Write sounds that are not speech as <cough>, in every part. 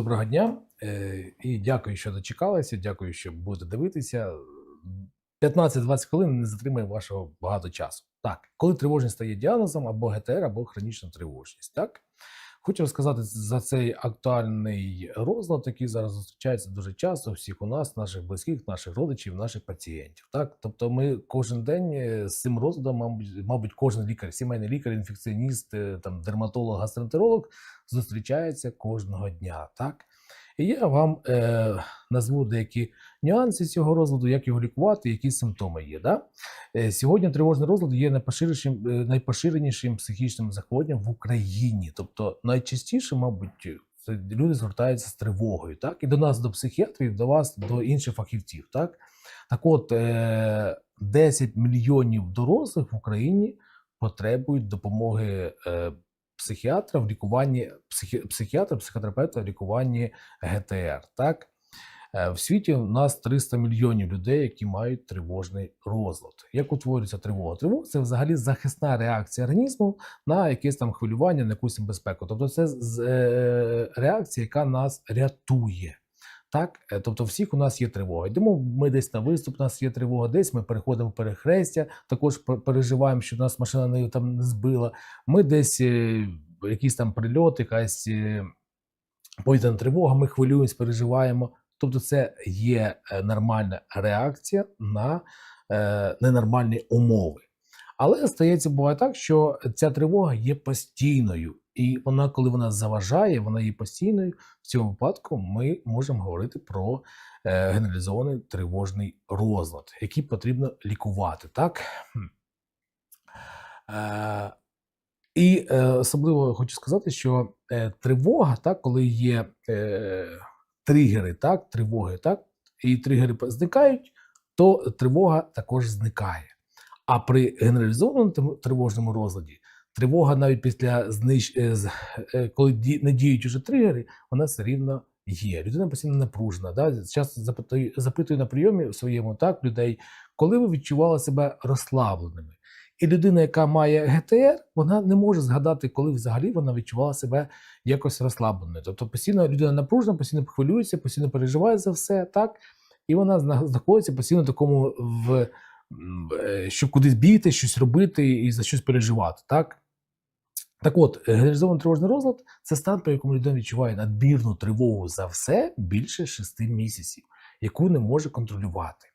доброго дня Е, і дякую, що дочекалися. Дякую, що будете дивитися. 15-20 хвилин не затримає вашого багато часу. Так, коли тривожність стає діагнозом або ГТР, або хронічна тривожність. Так, хочу розказати за цей актуальний розлад, який зараз зустрічається дуже часто всіх у нас, наших близьких, наших родичів, наших пацієнтів. Так, тобто, ми кожен день е, з цим розладом, мабуть, мабуть, кожен лікар, сімейний лікар, інфекціоніст, е, там дерматолог, гастроентеролог зустрічається кожного дня. Так. І я вам е, назву деякі нюанси цього розладу, як його лікувати, які симптоми є. Да? Е, сьогодні тривожний розлад є найпоширенішим, е, найпоширенішим психічним захворюванням в Україні. Тобто найчастіше, мабуть, люди звертаються з тривогою. Так? І до нас, до психіатрів, до вас, до інших фахівців. Так, так от, е, 10 мільйонів дорослих в Україні потребують допомоги. Е, психіатра в лікуванні психі, психіатра, психотерапевта в лікуванні ГТР. Так Е, в світі у нас 300 мільйонів людей, які мають тривожний розлад. Як утворюється тривога? Тривога це взагалі захисна реакція організму на якесь там хвилювання, на якусь небезпеку. Тобто, це е, реакція, яка нас рятує. Так, Е, тобто, всіх у нас є тривога. Йдемо ми десь на виступ, у нас є тривога, десь ми переходимо перехрестя, також переживаємо, що нас машина не там не збила. Ми десь е, якийсь там прильот, якась е, повітряна тривога, ми хвилюємось, переживаємо. Тобто, це є е, нормальна реакція на е, ненормальні умови. Але стається буває так, що ця тривога є постійною, і вона, коли вона заважає, вона є постійною. В цьому випадку ми можемо говорити про е, генералізований тривожний розлад, який потрібно лікувати. Так? І особливо хочу сказати, що тривога, так, коли є тригери, так, тривоги, так, і тригери зникають, то тривога також зникає. А при генералізованому тривожному розладі тривога навіть після знищ... е, е, коли не діють уже тригери, вона все рівно є. Людина постійно напружена. Да? Часто запитую, запитую на прийомі своєму так людей, коли ви відчували себе розслабленими. І людина, яка має ГТР, вона не може згадати, коли взагалі вона відчувала себе якось розслабленою. Тобто постійно людина напружена, постійно хвилюється, постійно переживає за все, так? І вона знаходиться постійно в такому в е, щоб кудись бігти, щось робити і за щось переживати, так? Так от, е, генералізований тривожний розлад це стан, при якому людина відчуває надмірну тривогу за все більше 6 місяців, яку не може контролювати.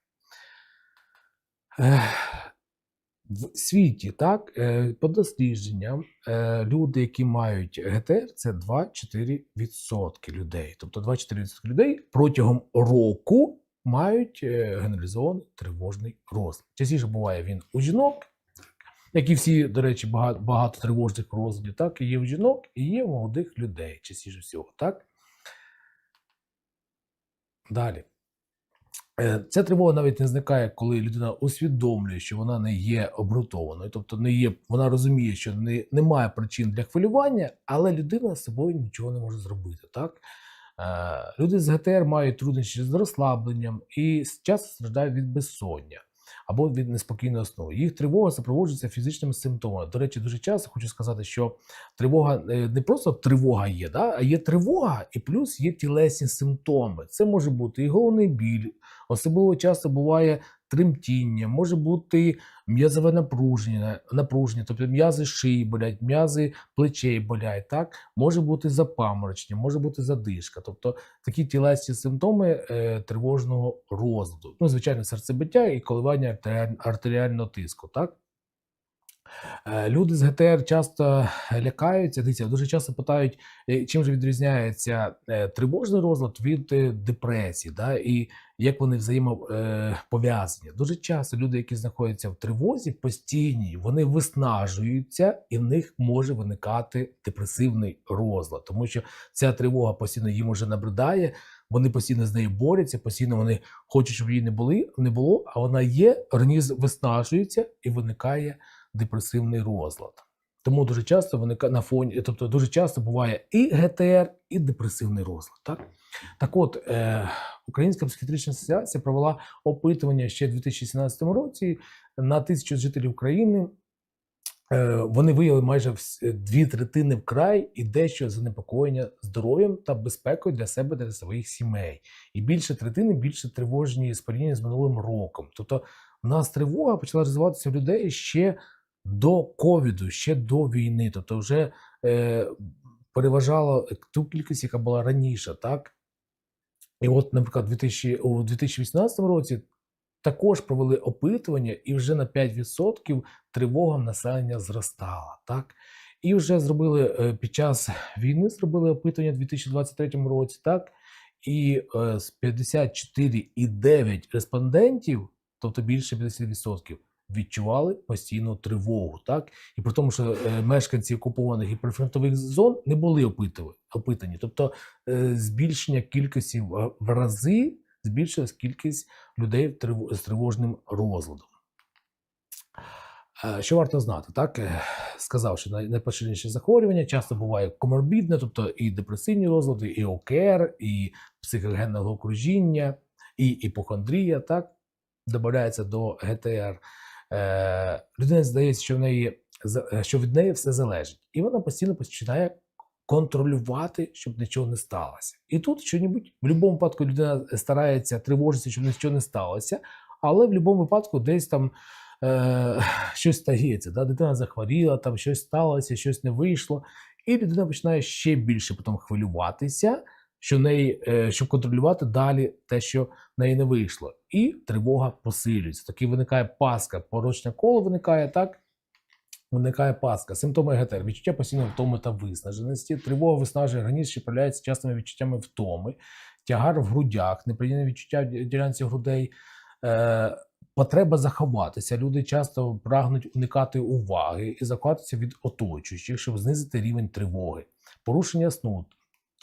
В світі, так, е, по дослідженням, е, люди, які мають ГТР, це 2-4% людей. Тобто 2-4% людей протягом року мають е, генералізований тривожний розлад. Частіше буває він у жінок, як і всі, до речі, багато, багато тривожних розладів, так є у жінок, і є у молодих людей, частіше всього, так? Далі. Е, Ця тривога навіть не зникає, коли людина усвідомлює, що вона не є обґрунтованою, тобто не є, вона розуміє, що не, немає причин для хвилювання, але людина з собою нічого не може зробити. Так? Е, Люди з ГТР мають труднощі з розслабленням і часто страждають від безсоння або від неспокійного сну. Їх тривога супроводжується фізичними симптомами. До речі, дуже часто хочу сказати, що тривога е, не просто тривога є, да? а є тривога, і плюс є тілесні симптоми. Це може бути і головний біль, особливо часто буває тремтіння, може бути м'язове напруження, напруження, тобто м'язи шиї болять, м'язи плечей болять, так? може бути запаморочення, може бути задишка. Тобто такі тілесні симптоми е, тривожного розладу. Ну, звичайно, серцебиття і коливання артеріального тиску. Так? Е, Люди з ГТР часто лякаються. Дивіться, дуже часто питають, е, чим же відрізняється е, тривожний розлад від е, депресії, да? і як вони взаємопов'язані. Дуже часто люди, які знаходяться в тривозі постійній, вони виснажуються, і в них може виникати депресивний розлад, тому що ця тривога постійно їм уже набридає. Вони постійно з нею борються, постійно вони хочуть, щоб її не були, не було, а вона є, організм виснажується і виникає депресивний розлад. Тому дуже часто виникає на фоні, тобто дуже часто буває і ГТР, і депресивний розлад. Так, так от, е, Українська психіатрична асоціація провела опитування ще в 2017 році на тисячу жителів України. Е, Вони виявили майже вс- дві третини вкрай і дещо занепокоєння здоров'ям та безпекою для себе та для своїх сімей. І більше третини більше тривожні з порівняння з минулим роком. Тобто, в нас тривога почала розвиватися в людей ще до ковіду, ще до війни. Тобто, вже е, переважало ту кількість, яка була раніше, так? І от, наприклад, 2000, у 2018 році також провели опитування, і вже на 5% тривога населення зростала. Так? І вже зробили е, під час війни зробили опитування у 2023 році, так? І е, з 54,9 респондентів, тобто більше 50%, відчували постійну тривогу. Так? І при тому, що е, мешканці окупованих і прифронтових зон не були опитані. Тобто е, збільшення кількості в, рази збільшилась кількість людей з тривожним розладом. Е, Що варто знати, так? Е, Сказав, що най- найпоширеніші захворювання часто буває коморбідне, тобто і депресивні розлади, і ОКР, і психогенне окружіння, і іпохондрія, так? Додається до ГТР. Е, людина здається, що в неї е, що від неї все залежить, і вона постійно починає контролювати, щоб нічого не сталося. І тут що-небудь, в будь-якому випадку людина старається тривожитися, щоб нічого не сталося, але в будь-якому випадку десь там е, <laughs> щось стається. Да? Дитина захворіла, там щось сталося, щось не вийшло. І людина починає ще більше потім хвилюватися, що неї, е, щоб контролювати далі те, що в неї не вийшло. І тривога посилюється. Таки виникає паска, порочне коло виникає так. Виникає паска, симптоми ГТР, відчуття постійної втоми та виснаженості, тривога виснажує організм, що проявляється частими відчуттями втоми, тягар в грудях, неприємне відчуття в ділянці грудей, е, потреба заховатися. Люди часто прагнуть уникати уваги і заховатися від оточуючих, щоб знизити рівень тривоги, порушення сну.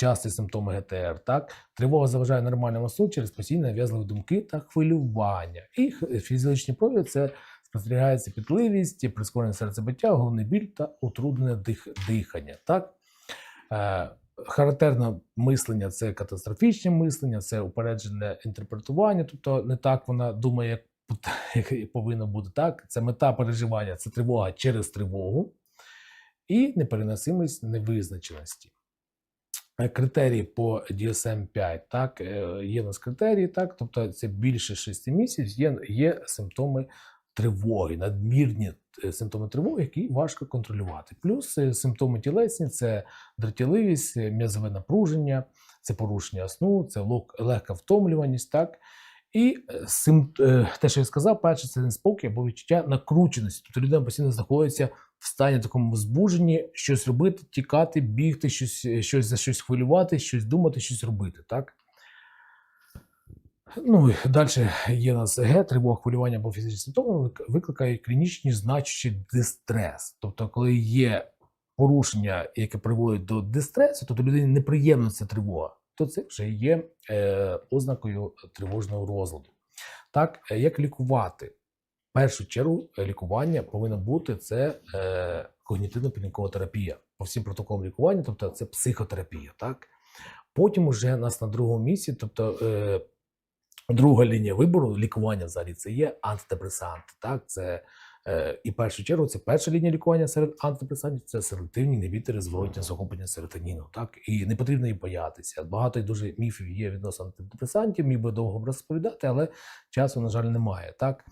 Часті симптоми ГТР, так тривога заважає нормальному сну через постійні нав'язливі думки та хвилювання. І х- фізіологічні прояви це спостерігається пітливість, прискорене серцебиття, головний біль та утруднене дих, дихання. Так? Е, характерне мислення це катастрофічне мислення, це упереджене інтерпретування, тобто не так вона думає, як <laughs> повинно бути. Так? Це мета переживання, це тривога через тривогу і непереносимість невизначеності. Е, Критерії по DSM-5, так, е, є у нас критерії, так, тобто це більше 6 місяців, є, є симптоми тривоги, надмірні е, симптоми тривоги, які важко контролювати. Плюс симптоми тілесні це дратівливість, е, м'язове напруження, це порушення сну, це легка втомлюваність, так. І е, сим, е, те, що я сказав, перше, це неспокій або відчуття накрученості. Тобто людина постійно знаходиться в стані такому збудженні, щось робити, тікати, бігти, щось, е, щось за щось хвилювати, щось думати, щось робити. Так? Ну, далі є у нас Г, тривога хвилювання або фізичні симптоми викликає клінічні значущі дистрес. Тобто, коли є порушення, яке приводить до дистресу, тобто людині неприємна ця тривога, то це вже є е, ознакою тривожного розладу. Так, е, як лікувати? В першу чергу е, лікування повинно бути це когнітивно-пільникова терапія по всім протоколам лікування, тобто це психотерапія. Так? Потім уже нас на другому місці, тобто е, друга лінія вибору лікування взагалі це є антидепресанти. Так? Це, і в першу чергу це перша лінія лікування серед антидепресантів це селективні інгібітори зворотнього захоплення серотоніну. Так? І не потрібно їм боятися. Багато і дуже міфів є відносно антидепресантів, міг би довго розповідати, але часу, на жаль, немає. Так?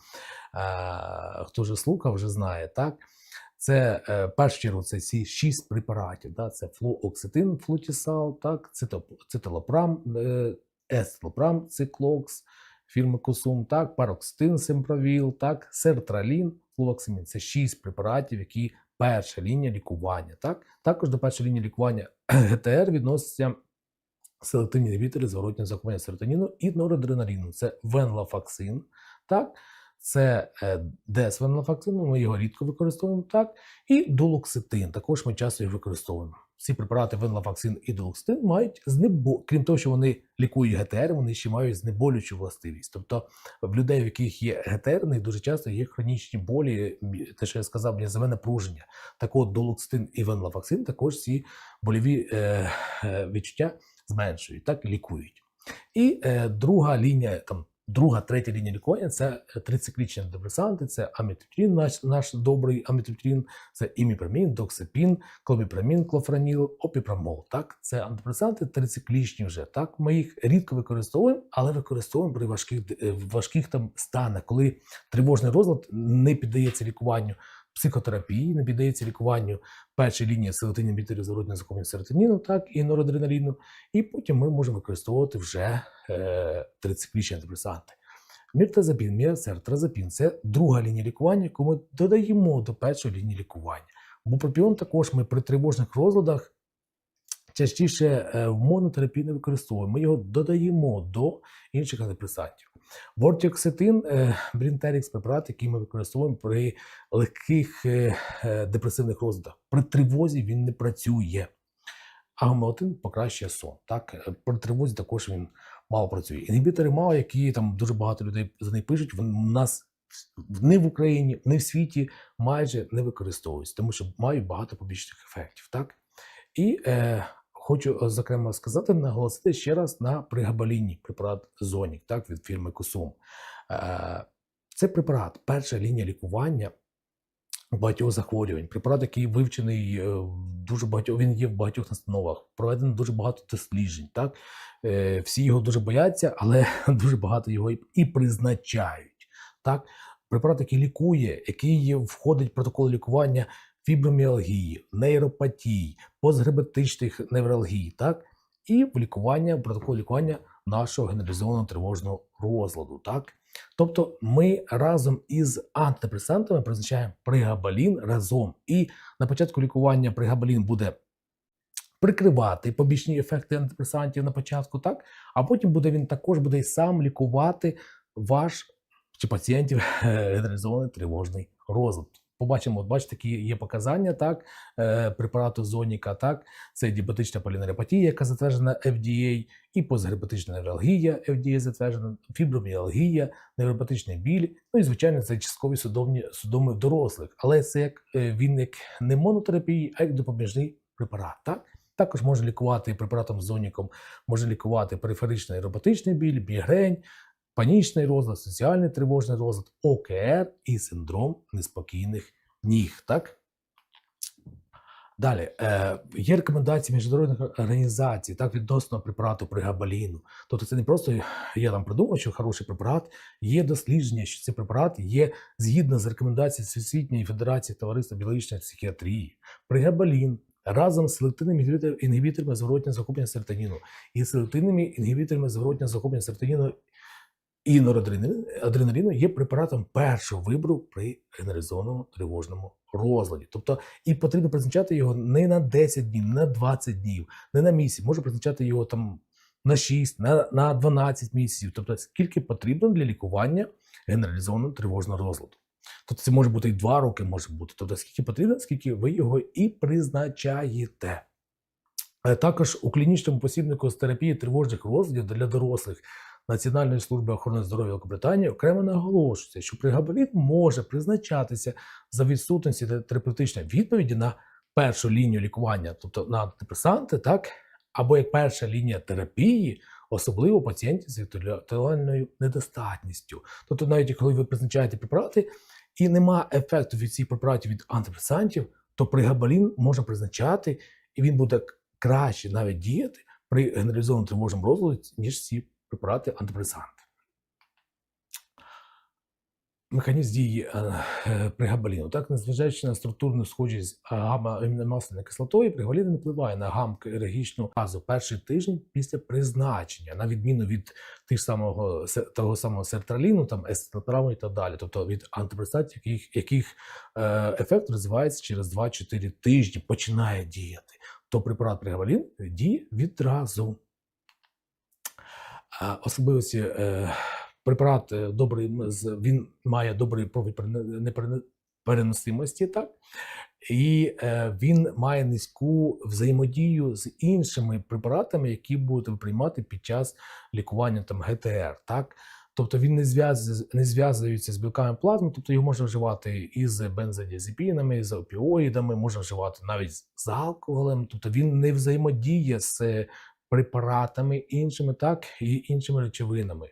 Е, хто вже слухав, вже знає. Так? Це е, в першу чергу це ці шість препаратів. Да? Це флуоксетин, флутісал, так? цитоп- циталопрам, е, естелопрам, циклокс, фірми Косум, так, парокстин, симпровіл, так, сертралін, флуоксамін. Це шість препаратів, які перша лінія лікування. Так? Також до першої лінії лікування <clears throat> ГТР відносяться селективні інгібітори зворотнього захоплення серотоніну і норадреналіну. Це венлафаксин, так? Це е, десвенлафаксин, ми його рідко використовуємо, так? І дулоксетин, також ми часто їх використовуємо. Ці препарати венлафаксин і дулоксетин мають знебо... крім того, що вони лікують ГТР, вони ще мають знеболючу властивість. Тобто в людей, в яких є ГТР, них дуже часто є хронічні болі, те, що я сказав, м'язове напруження. Так от дулоксетин і венлафаксин також ці больові е, е, відчуття зменшують, так лікують. І е, друга лінія там Друга, третя лінія лікування це е, трициклічні антидепресанти, це амітриптин, наш, наш добрий амітриптин, це іміпрамін, доксипін, кломіпрамін, клофраніл, опіпрамол. Так, це антидепресанти трициклічні вже. Так, ми їх рідко використовуємо, але використовуємо при важких, е, важких там станах, коли тривожний розлад не піддається лікуванню психотерапії, не піддається лікуванню першої лінії селективних інhibiторів зворотнього захоплення серотоніну, так і норадреналіну. І потім ми можемо використовувати вже е, трициклічні антидепресанти. Міртазапін, міоцер, тразапін це друга лінія лікування, яку ми додаємо до першої лінії лікування. Бупропіон також ми при тривожних розладах частіше е, в монотерапії не використовуємо. Ми його додаємо до інших антидепресантів. Вортіоксетин, е, Брінтерікс препарат, який ми використовуємо при легких е, е, депресивних розладах. При тривозі він не працює. А гомеотин покращує сон. Так? При тривозі також він мало працює. Інгібітори МАО, які там дуже багато людей за них пишуть, вони у нас не в Україні, не в світі майже не використовуються, тому що мають багато побічних ефектів. Так? І е, хочу е, зокрема сказати, наголосити ще раз на пригабаліні препарат Зонік так, від фірми Кусум. Е, це препарат, перша лінія лікування багатьох захворювань. Препарат, який вивчений е, дуже багатьох, він є в багатьох настановах. Проведено дуже багато досліджень. Так? Всі його дуже бояться, але <laughs> дуже багато його і призначають. Так? Препарат, який лікує, який входить в протокол лікування фіброміалгії, нейропатій, постгребетичних невралгій, так? і в лікування, в протокол лікування нашого генералізованого тривожного розладу. Так? Тобто ми разом із антидепресантами призначаємо пригабалін разом. І на початку лікування пригабалін буде прикривати побічні ефекти антидепресантів на початку, так? а потім буде він також буде і сам лікувати ваш чи пацієнтів <laughs> генералізований тривожний розлад. Побачимо, бачите, такі є показання так, е, препарату Зоніка, так, це діабетична полінерепатія, яка затверджена FDA, і постгрепатична невралгія, FDA затверджена, фіброміалгія, невропатичний біль, ну і звичайно, це часткові судомні судоми в дорослих. Але це як е, він як не монотерапія, а як допоміжний препарат. Так? Також може лікувати препаратом з Зоніком, може лікувати периферичний нейропатичний біль, мігрень, панічний розлад, соціальний тривожний розлад, ОКР і синдром неспокійних ніг. Так? Далі е, є рекомендації міжнародних організацій так відносно препарату пригабаліну. Тобто це не просто я там придумав, що хороший препарат, є дослідження, що цей препарат є згідно з рекомендацією Всесвітньої Федерації Товариства біологічної психіатрії. Пригабалін разом з селективними інгібітор- інгібіторами зворотнього захоплення серотоніну і селективними інгібіторами зворотнього захоплення серотоніну і норадреналіну адреналіну є препаратом першого вибору при генералізованому тривожному розладі. Тобто, і потрібно призначати його не на 10 днів, не на 20 днів, не на місяць. Може призначати його там на 6, на, на 12 місяців. Тобто, скільки потрібно для лікування генералізованого тривожного розладу. Тобто це може бути і 2 роки, може бути. Тобто, скільки потрібно, скільки ви його і призначаєте. Е, Також у клінічному посібнику з терапії тривожних розладів для дорослих Національної служби охорони здоров'я Великобританії окремо наголошується, що пригабалін може призначатися за відсутності терапевтичної відповіді на першу лінію лікування, тобто на антидепресанти, так, або як перша лінія терапії, особливо пацієнтів з інтелектуальною недостатністю. Тобто, навіть коли ви призначаєте препарати і нема ефекту від цих препаратів від антидепресантів, то пригабалін можна призначати, і він буде краще навіть діяти при генералізованому тривожному розладі, ніж ці препарати антидепресанти. Механізм дії е, е, пригабаліну. Так, незважаючи на структурну схожість гамма-аміномасляною кислотою, пригабалін не впливає на гамма-енергічну фазу перший тиждень після призначення, на відміну від тих самого, того самого сертраліну, там, естетраму і так далі, тобто від антидепресантів, яких, яких е, ефект розвивається через 2-4 тижні, починає діяти. То препарат пригабалін діє відразу. Особливості е, препарат е, добрий він має добрий профіль перене- неперене- переносимості, так і е, він має низьку взаємодію з іншими препаратами, які будете приймати під час лікування там ГТР. Так, тобто він не зв'язує не зв'язується з білками плазми, тобто його можна вживати із бензодіазепінами, з опіоїдами, можна вживати навіть з алкоголем. Тобто він не взаємодіє з препаратами іншими, так і іншими речовинами.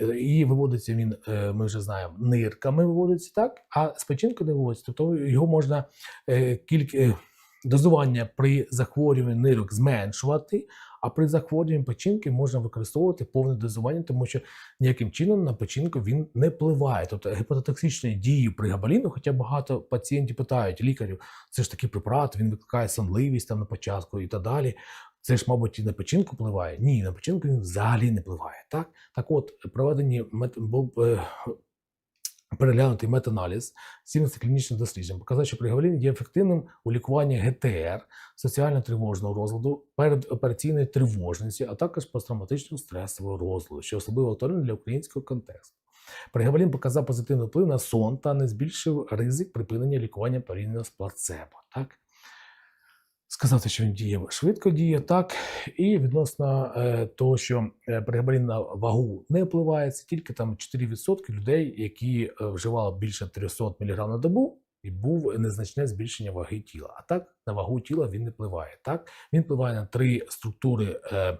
Е, І виводиться він, е, ми вже знаємо, нирками виводиться, так, а з печінки не виводиться. Тобто його можна е, кілька, дозування при захворюванні нирок зменшувати, а при захворюванні печінки можна використовувати повне дозування, тому що ніяким чином на печінку він не впливає. Тобто гепатотоксичної дії при габаліну, хоча багато пацієнтів питають лікарів, це ж такий препарат, він викликає сонливість там на початку і так далі. Це ж, мабуть, і на печінку впливає. Ні, на печінку він взагалі не впливає. Так, так от, проведені мет... переглянутий метаналіз 17 клінічних досліджень показав, що приговоріння є ефективним у лікуванні ГТР, соціально-тривожного розладу, передопераційної тривожності, а також посттравматичного стресового розладу, що особливо актуально для українського контексту. Приговорін показав позитивний вплив на сон та не збільшив ризик припинення лікування порівняно з плацебо. Так? Сказати, що він діє швидко діє, так. І відносно е, того, що е, пригабарін на вагу не впливає, це тільки там 4% людей, які е, вживали більше 300 мг на добу, і був незначне збільшення ваги тіла. А так на вагу тіла він не впливає. Так, він впливає на три структури е,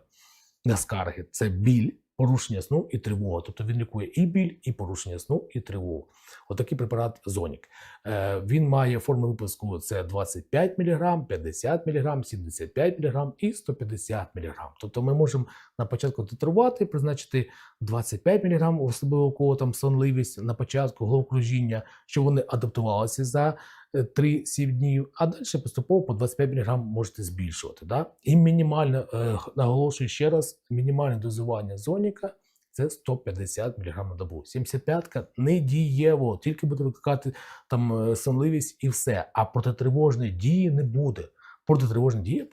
на скарги: це біль, порушення сну і тривога. Тобто він лікує і біль, і порушення сну, і тривогу. Отакий препарат Зонік. Е, він має форму випуску: це 25 мг, 50 мг, 75 мг і 150 мг. Тобто ми можемо на початку титрувати, призначити 25 мг, особливо у кого там сонливість на початку головокружіння, щоб вони адаптувалися за 3-7 днів, а далі поступово по 25 мг можете збільшувати. Да? І мінімальне, е, наголошую ще раз, мінімальне дозування зоніка це 150 мг на добу. 75-ка не дієво, тільки буде викликати там е, сонливість і все. А протитривожної дії не буде. Протитривожна дія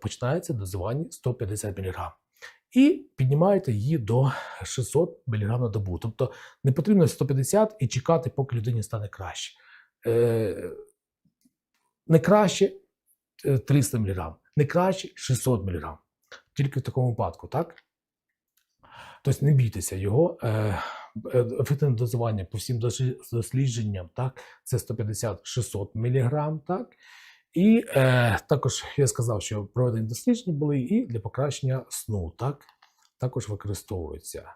починається дозування 150 мг. І піднімаєте її до 600 мг на добу. Тобто не потрібно 150 і чекати, поки людині стане краще. Е, не краще е, 300 мг, не краще 600 мг. Тільки в такому випадку, так? Тобто не бійтеся його. Е, е, Ефективне дозування по всім дослідженням, так, це 150-600 мг, так. І е, також я сказав, що проведені дослідження були і для покращення сну, так, також використовуються.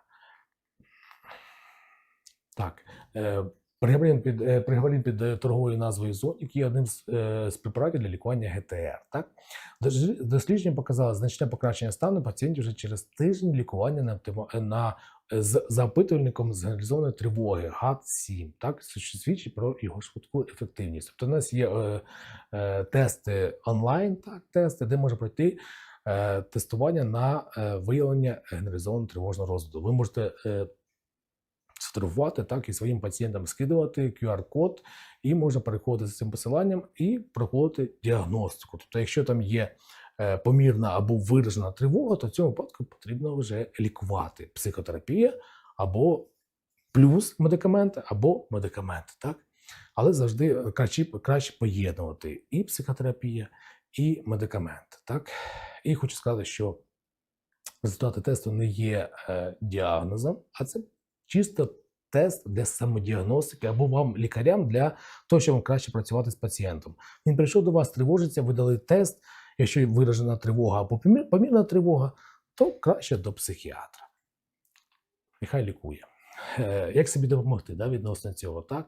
Так, е, Приговорін під, е, під е, торговою назвою Зонік є одним з, е, з для лікування ГТР. Так? Дослідження показало значне покращення стану пацієнтів вже через тиждень лікування на, оптима- на е, з запитувальником з генералізованої тривоги ГАТ-7, так, що свідчить про його швидку ефективність. Тобто у нас є е, е, тести онлайн, так, тести, де може пройти е, тестування на е, виявлення генералізованого тривожного розладу. Ви можете сфотографувати так і своїм пацієнтам скидувати QR-код, і можна переходити з цим посиланням і проходити діагностику. Тобто, якщо там є е, помірна або виражена тривога, то в цьому випадку потрібно вже лікувати психотерапія або плюс медикаменти, або медикаменти. Так? Але завжди краще, краще поєднувати і психотерапія, і медикаменти. Так? І хочу сказати, що результати тесту не є е, діагнозом, а це чисто тест для самодіагностики або вам лікарям для того, щоб вам краще працювати з пацієнтом. Він прийшов до вас, тривожиться, ви дали тест. Якщо виражена тривога або помірна тривога, то краще до психіатра. Нехай лікує. Е, Як собі допомогти да, відносно цього? Так?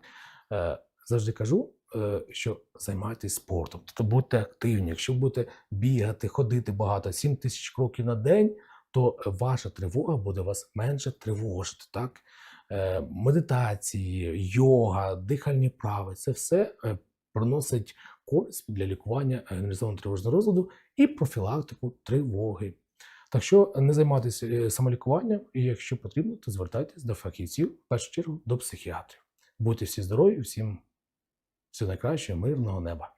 Е, Завжди кажу, е, що займайтесь спортом. Тобто будьте активні. Якщо будете бігати, ходити багато, 7 тисяч кроків на день, то ваша тривога буде вас менше тривожити. Так? Е, Медитації, йога, дихальні вправи це все е, приносить користь для лікування генералізованого тривожного розладу і профілактику тривоги. Так що не займайтеся е, самолікуванням, і якщо потрібно, то звертайтесь до фахівців, в першу чергу до психіатрів. Будьте всі здорові, всім всього найкращого, мирного неба.